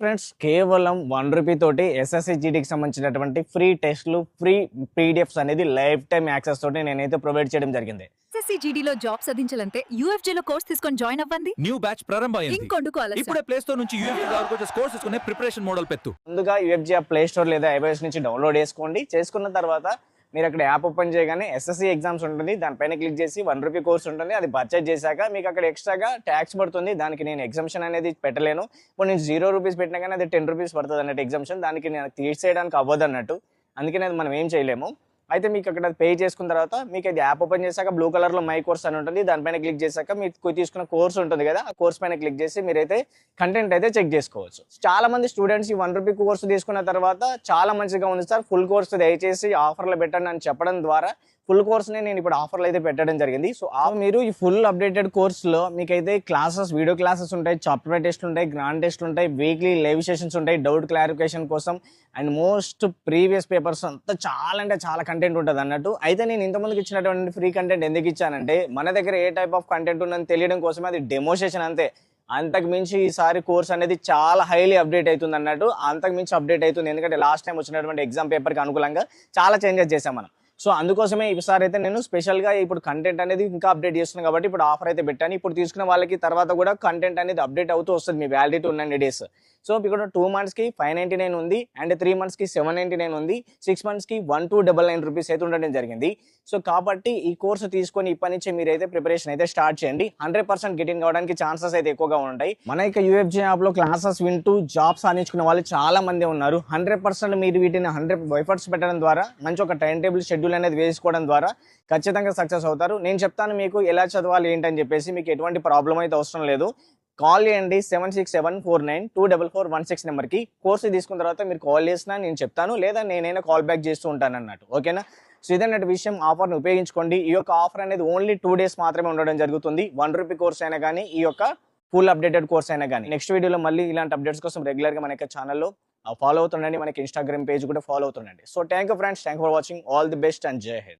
Friends కేవలం one rupee తోటి SSC జీడీకి సంబంధించినటువంటి ఫ్రీ టెస్ట్లు ఫ్రీ పీడిఎఫ్స్ అనేది లైఫ్ టైం యాక్సెస్ తోటి నేనైతే ప్రొవైడ్ చేయడం జరిగింది. ఎస్ఎస్సి జీడీలో జాబ్ సాధించాలంటే UFJ లో కోర్స్ తీసుకొని జాయిన్ అవ్వండి. న్యూ బ్యాచ్ ప్రారంభమైంది. ఇంకొండుకు ఆలస్యం ఇప్పుడే ప్లే స్టోర్ నుంచి యూఎఫ్ వరకు వచ్చే కోర్స్ తీసుకునే ప్రిపరేషన్ మోడల్ పెట్టు. ముందుగా యూఎఫ్జీ యాప్ ప్లే స్టోర్ లేదా ఐబైఎస్ నుంచి డౌన్లోడ్ చేసుకోండి. చేసుకున్న తర్వాత మీరు అక్కడ యాప్ ఓపెన్ చేయగానే ఎస్ఎస్సి ఎగ్జామ్స్ ఉంటుంది. దానిపైన క్లిక్ చేసి వన్ రూపీ కోర్స్ ఉంటుంది. అది పర్చేజ్ చేశాక మీకు అక్కడ ఎక్స్ట్రాగా ట్యాక్స్ పడుతుంది. దానికి నేను ఎగ్జామ్షన్ అనేది పెట్టలేను. ఇప్పుడు నేను జీరో రూపీస్ పెట్టినా కానీ అది టెన్ రూపీస్ పడుతుంది అన్నట్టు ఎగ్జామ్షన్ దానికి నేను తీసేయడానికి అవ్వదు అన్నట్టు. అందుకనే అది మనం ఏం చేయలేము. అయితే మీకు అక్కడ పే చేసుకున్న తర్వాత మీకు అది యాప్ ఓపెన్ చేశాక బ్లూ కలర్లో మై కోర్స్ అని ఉంటుంది. దానిపైన క్లిక్ చేశాక మీకు తీసుకున్న కోర్స్ ఉంటుంది కదా. ఆ కోర్స్ పైన క్లిక్ చేసి మీరైతే కంటెంట్ అయితే చెక్ చేసుకోవచ్చు. చాలా మంది స్టూడెంట్స్ ఈ వన్ రూపీ కోర్స్ తీసుకున్న తర్వాత చాలా మంచిగా ఉంది సార్. ఫుల్ కోర్స్ దయచేసి ఆఫర్లో పెట్టండి అని చెప్పడం ద్వారా ఫుల్ కోర్స్ని నేను ఇప్పుడు ఆఫర్లు అయితే పెట్టడం జరిగింది. సో ఆ మీరు ఈ ఫుల్ అప్డేటెడ్ కోర్స్లో మీకైతే క్లాసెస్ వీడియో క్లాసెస్ ఉంటాయి చాప్టర్ టెస్ట్ ఉంటాయి గ్రాండ్ టెస్ట్ ఉంటాయి వీక్లీ లైవ్ సెషన్స్ ఉంటాయి డౌట్ క్లారిఫికేషన్ కోసం అండ్ మోస్ట్ ప్రీవియస్ పేపర్స్ అంతా చాలా అంటే చాలా కంటెంట్ ఉంటుంది అన్నట్టు. అయితే నేను ఇంతమందికి ఇచ్చినటువంటి ఫ్రీ కంటెంట్ ఎందుకు ఇచ్చానంటే మన దగ్గర ఏ టైప్ ఆఫ్ కంటెంట్ ఉందని తెలియడం కోసమే అది డెమోసేషన్ అంతే. అంతకు మించి ఈసారి కోర్స్ అనేది చాలా హైలీ అప్డేట్ అవుతుంది అన్నట్టు అంతకు మించి అప్డేట్ అవుతుంది ఎందుకంటే లాస్ట్ టైం వచ్చినటువంటి ఎగ్జామ్ పేపర్కి అనుకూలంగా చాలా చేంజెస్ చేసాం మనం. సో అందుకోసమే ఈసారి అయితే నేను స్పెషల్గా ఇప్పుడు కంటెంట్ అనేది ఇంకా అప్డేట్ చేస్తున్నాను కాబట్టి ఇప్పుడు ఆఫర్ అయితే పెట్టాను. ఇప్పుడు తీసుకున్న వాళ్ళకి తర్వాత కూడా కంటెంట్ అనేది అప్డేట్ అవుతూ వస్తుంది. మీ వ్యాలిడిటీ ఉన్న డేస్. సో ఇక్కడ టూ మంత్స్కి ఫైవ్ నైంటీ నైన్ ఉంది అండ్ త్రీ మంత్స్కి సెవెన్ నైంటీ నైన్ ఉంది. సిక్స్ మంత్స్కి one two double nine rupees అయితే ఉండడం జరిగింది. సో కాబట్టి ఈ కోర్సు తీసుకొని ఇప్పటి నుంచి మీరైతే ప్రిపరేషన్ అయితే స్టార్ట్ చేయండి. హండ్రెడ్ పర్సెంట్ గెటిన్ కావడానికి ఛాన్సెస్ అయితే ఎక్కువగా ఉంటాయి. మన యొక్క యూఎఫ్జీ యాప్లో క్లాసెస్ వింటూ జాబ్స్ సాధించుకున్న వాళ్ళు చాలా మంది ఉన్నారు. హండ్రెడ్ పర్సెంట్ మీరు వీటిని హండ్రెడ్ వైఫర్స్ పెట్టడం ద్వారా మంచి ఒక టైం టేబుల్ షెడ్యూల్ అనేది వేసుకోవడం ద్వారా ఖచ్చితంగా సక్సెస్ అవుతారు. నేను చెప్తాను మీకు ఎలా చదవాలి ఏంటని చెప్పేసి మీకు ఎటువంటి ప్రాబ్లం అయితే అవసరం లేదు. కాల్ చేయండి seven six seven four nine two double four one six నెంబర్కి. కోర్సు తీసుకున్న తర్వాత మీరు కాల్ చేసినా నేను చెప్తాను లేదా నేనైనా కాల్ బ్యాక్ చేస్తూ ఉంటాను అన్నట్టు. ఓకేనా? సో ఇదన్నట్టు విషయం ఆఫర్ని ఉపయోగించుకోండి. ఈ యొక్క ఆఫర్ అనేది ఓన్లీ టూ డేస్ మాత్రమే ఉండడం జరుగుతుంది. వన్ రూపీ కోర్స్ అయినా కానీ ఈ యొక్క ఫుల్ అప్డేటెడ్ కోర్స్ అయినా కానీ. నెక్స్ట్ వీడియోలో మళ్ళీ ఇలాంటి అప్డేట్స్ కోసం రెగ్యులర్గా మన యొక్క ఛానల్లో ఫాలో అవుతుండండి. మనకి ఇన్స్టాగ్రామ్ పేజ్ కూడా follow అవుతుండండి. So thank you friends. Thank for watching. All the best and జై హింద్.